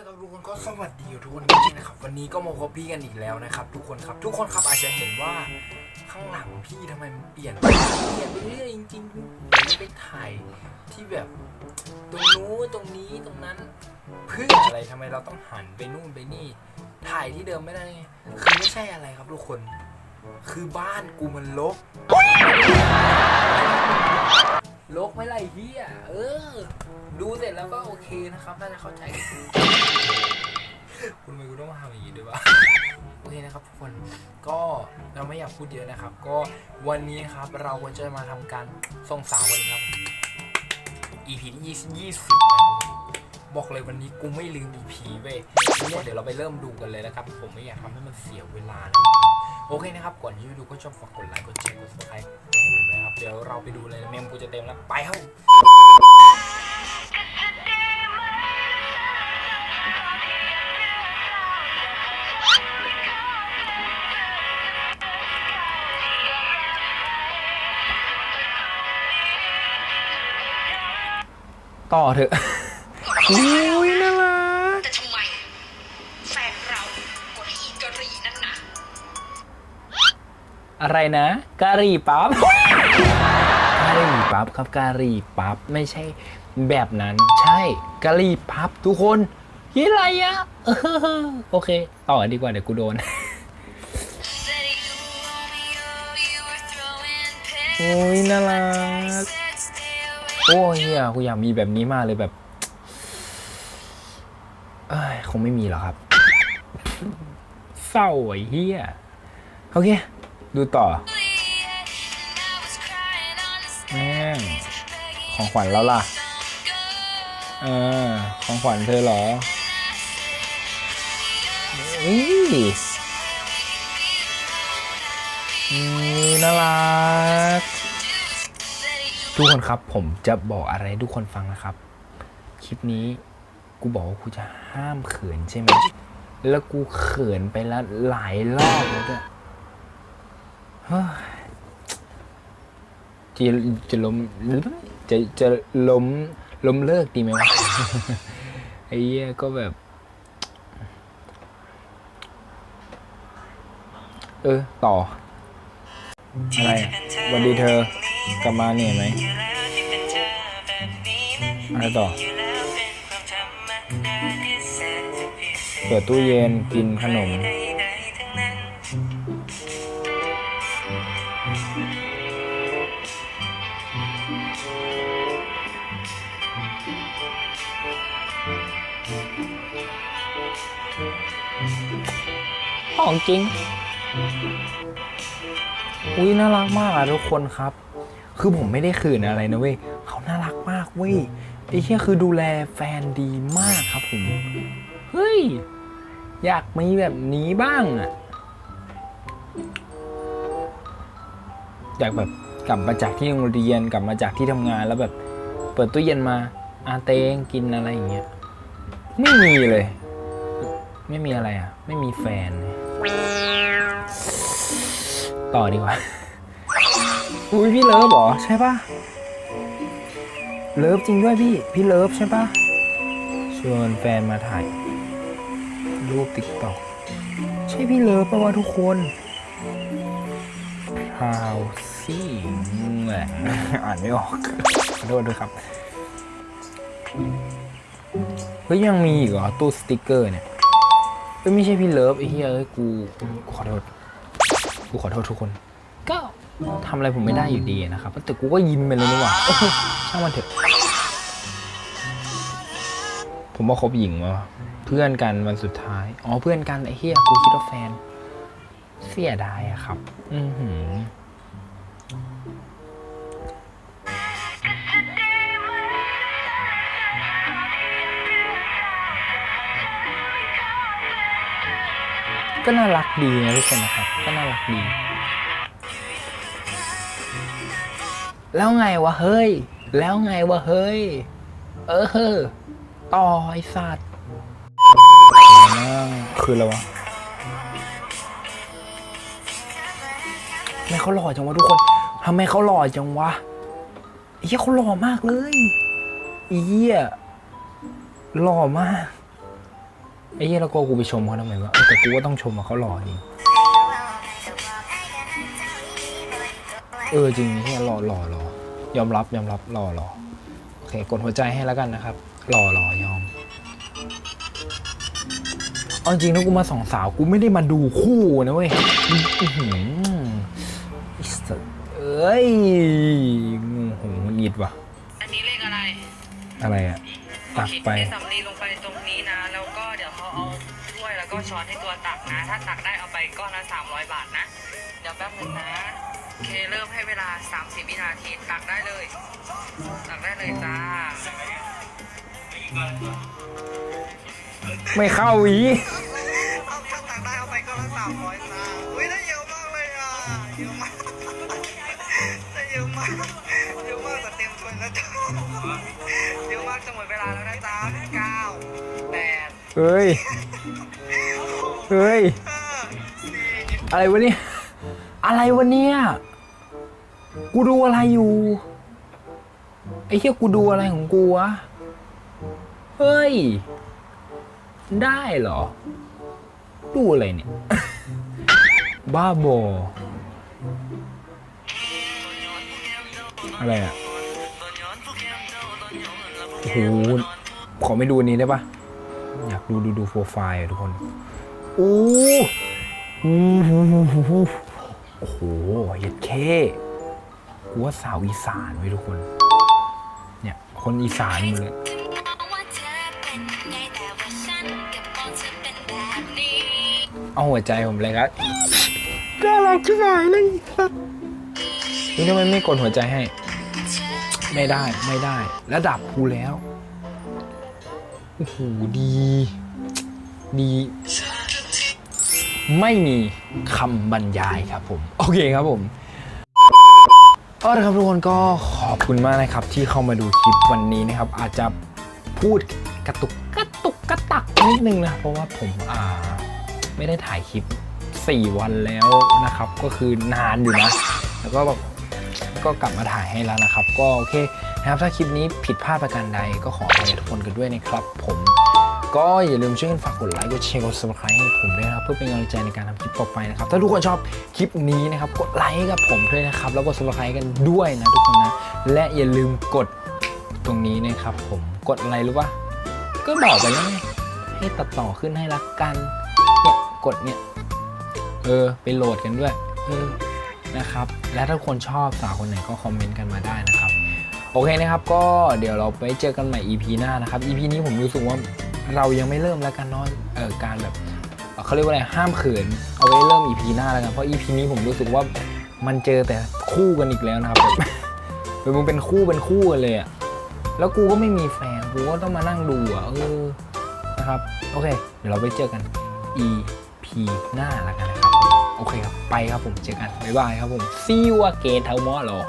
เลยครับทุกคนก็สวัสดีทุกคนจริงๆนะครับวันนี้ก็มาพบพี่กันอีกแล้วนะครับ ทุกคนครับทุกคนครับอาจจะเห็นว่าข้างหลังพี่ทำไมมันเปลี่ยนเปลี่ยนไปเรื่อยจริงๆเดี๋ยวไปถ่ายที่แบบตรงนู้นตรงนี้ตรงนั้นเพื่ออะไรทำไมเราต้องหันไปนู่นไปนี่ ถ่ายที่เดิมไม่ได้ไงคือไม่ใช่อะไรครับทุกคน คือบ้านกูมันรก รกไม่ไรเฮียเออ ดูเสร็จแล้วก็โอเคนะครับน่าจะเข้าใจ คุณไม่กูต้องมาทำอย่างนี้ด้วยวะโอเคนะครับทุกคนก็เราไม่อยากพูดเยอะนะครับ ก็วันนี้ครับเราก็จะมาทำการส่งสาวกันครับ EP ที่ยี่สิบนะครับ บอกเลยวันนี้กูไม่ลืม EP เว้ยเดี๋ยวเราไปเริ่มดูกันเลยนะครับ ผมไม่อยากทำให้มันเสียเวลานะโอเคนะครับ ก่อนที่จะดูก็ชอบฝากกดไลค์ กดแชร์ กด subscribe ให้ผมด้วยนะครับ เดี๋ยวเราไปดูเลยเมมกูจะเต็มแล้ว ไปครับต่อเถอะ อุ้ยน่ารักแต่ทำไม แฟนเรากดอีกะหรี่นั่นนะอะไรนะกะหรี่ปั๊บกะหรี่ปั๊บครับกะหรี่ปั๊บไม่ใช่แบบนั้น ใช่กะหรี่ปั๊บทุกคนยี่อะไรอะเออโอเค ต่อดีกว่าเดี๋ยวกูโดนโอ้ยน่ารักโอ้ยเฮียกูอยากมีแบบนี้มากเลยแบบเอ้ย คงไม่มีหรอกครับ เศร้าไอ้เฮียโอเค ดูต่อแม่งของขวัญแล้วล่ะ เออ ของขวัญเธอเหรออุ้ยอืมน่ารัก ทุกคนครับผมจะบอกอะไรให้ทุกคนฟังนะครับ คลิปนี้ กูบอกว่ากูจะห้ามเขินใช่ไหม แล้วกูเขินไปแล้วหลายรอบแล้วด้วยจะจะล้มจะจะล้มล้มเลิกดีไหมวะไอ้เหี้ยก็แบบ เออ ต่อ อะไรวันดีเธอกลับมาเหนื่อยไหมอะไรต่อ เปิดตู้เย็นกินขนม ของจริง อุ้ยน่ารักมากอะทุกคนครับ คือผมไม่ได้ขืนอะไรนะเว้ย เขาน่ารักมากเว้ยไอ้เชี่ยคือดูแลแฟนดีมากครับผม เฮ้ย อยากมีแบบนี้บ้างอะอยากแบบกลับมาจากที่โรงเรียนกลับมาจากที่ทำงานแล้วแบบ เปิดตู้เย็นมาอาเตงกินอะไรอย่างเงี้ยไม่มีเลย ไม่มีอะไรอะ ไม่มีแฟน ต่อดีกว่า อุ้ยพี่เลิฟเหรอ ใช่ปะเลิฟจริงด้วยพี่ พี่เลิฟใช่ปะชวนแฟนมาถ่าย รูปติ๊กต็อกใช่พี่เลิฟปะวะทุกคนพราวซี่แหมอ่านไม่ออกขอโทษด้วยครับ เฮ้ยยังมีอีกเหรอตู้สติกเกอร์เนี่ยเอ้ยไม่ใช่พี่เลิฟไอ้เหี้ยเอ้ยกูกูขอโทษกูขอโทษทุกคน ก็ทำอะไรผมไม่ได้อยู่ดีนะครับแต่กูก็ยิ้มไปเลยนี่หว่าเออช่างมันเถอะ ผมว่าคบหญิงวะเพื่อนกันวันสุดท้าย อ๋อเพื่อนกันไอ้เหี้ยกูคิดว่าแฟน เสียดายอะครับ อือหือก็น่ารักดีนะทุกคนนะครับ ก็น่ารักดี แล้วไงวะเฮ้ย แล้วไงวะเฮ้ย เออ ต่อไอสัตว์คืออะไรวะทำไมเขาหล่อจังวะทุกคนทำไมเขาหล่อจังวะไอ้เหี้ยเขาหล่อมากเลยไอ้เหี้ยหล่อมากไอ้เหี้ยแล้วก็กูไปชมเขาทำไมวะเออแต่กูก็ต้องชมว่าเขาหล่อจริงเออจริงเฮียหล่อหล่อหล่อยอมรับยอมรับหล่อหล่อโอเคกดหัวใจให้แล้วกันนะครับ หล่อหล่อยอมเอาจริงนะกูมาสองสาวกูไม่ได้มาดูคู่นะเว้ยอื้อหือไอ้สัสเอ้ยงูหูหงิดว่ะ อันนี้เลขอะไรอะไรอะตักไป โอเคเทสำลีลงไปตรงนี้นะ แล้วก็เดี๋ยวเขาเอาถ้วยแล้วก็ช้อนให้ตัวตักนะ ถ้าตักได้เอาไปก้อนละ300 บาทนะ เดี๋ยวแป๊บนึงนะ โอเคเริ่มให้เวลา 30 วินาที ตักได้เลย ตักได้เลยจ้า ไม่เข้าอีเอาถ้าตักได้เอาไปก็ละสามร้อยจ้าอุ้ยได้เยอะมากเลยอะเยอะมากได้เยอะมากเยอะมากแต่เต็มถ้วยแล้วจ้าเยอะมากจะหมดเวลาแล้วนะจ้าเก้าแปดเฮ้ยเฮ้ยห้าสี่อะไรวะเนี่ยอะไรวะเนี่ยกูดูอะไรอยู่ไอ้เหี้ยกูดูอะไรของกูวะ เฮ้ย ได้เหรอ ดูอะไรเนี่ย บ้าบอ อะไรอะโอ้โหขอไม่ดูอันนี้ได้ปะอยากดูดูดูโปรไฟล์ทุกคน โอ้โหโอ้โหเย็ดเคกูว่าสาวอีสานไว้ยทุกคน เนี่ย คนอีสานหมดเลย เอาหัวใจผมเลยครับน่ารักชิบหายเลยครับนี่ทำไมไม่กดหัวใจให้ ไม่ได้ไม่ได้ ระดับกูแล้วโอ้โหดี ดี ไม่มีคำบรรยายครับผม โอเคครับผมเอาละครับทุกคนก็ขอบคุณมากนะครับ ที่เข้ามาดูคลิปวันนี้นะครับ อาจจะพูดกระตุกกระตุกกระตักนิดนึงนะ เพราะว่าผมอ่า ไม่ได้ถ่ายคลิป 4 วันแล้วนะครับ ก็คือนานอยู่นะ แล้วก็แบบก็กลับมาถ่ายให้แล้วนะครับ ก็โอเคนะครับ ถ้าคลิปนี้ผิดพลาดประการใดก็ขออภัยทุกคนกันด้วยนะครับ ผมก็อย่าลืมช่วยกันฝากกดไลค์กดแชร์กด subscribe ให้ผมด้วยนะครับ เพื่อเป็นกำลังใจในการทำคลิปต่อไปนะครับ ถ้าทุกคนชอบคลิปนี้นะครับ กดไลค์กับผมด้วยนะครับ แล้วกด subscribe กันด้วยนะทุกคนนะ และอย่าลืมกดตรงนี้นะครับ ผมกดอะไรรู้ปะก็บอกไปแล้วไงให้ตัดต่อขึ้นให้ละกัน กดเนี่ย เออ ไปโหลดกันด้วยเออนะครับ และถ้าคนชอบสาวคนไหนก็คอมเมนต์กันมาได้นะครับ โอเคนะครับ ก็เดี๋ยวเราไปเจอกันใหม่ EP หน้านะครับ EP นี้ผมรู้สึกว่าเรายังไม่เริ่มแล้วกันเนาะเออการแบบเออเขาเรียกว่าอะไรห้ามเขิน เอาไว้เริ่ม EP หน้าแล้วกันเพราะ EP นี้ผมรู้สึกว่ามันเจอแต่คู่กันอีกแล้วนะครับแบบแบบมึงเป็นคู่เป็นคู่กันเลยอะแล้วกูก็ไม่มีแฟนกูก็ต้องมานั่งดูอะเออนะครับ โอเค เดี๋ยวเราไปเจอกัน EP หน้าแล้วกันนะครับ โอเคครับ ไปครับผม เจอกัน บ๊ายบายครับผม see you again tomorrow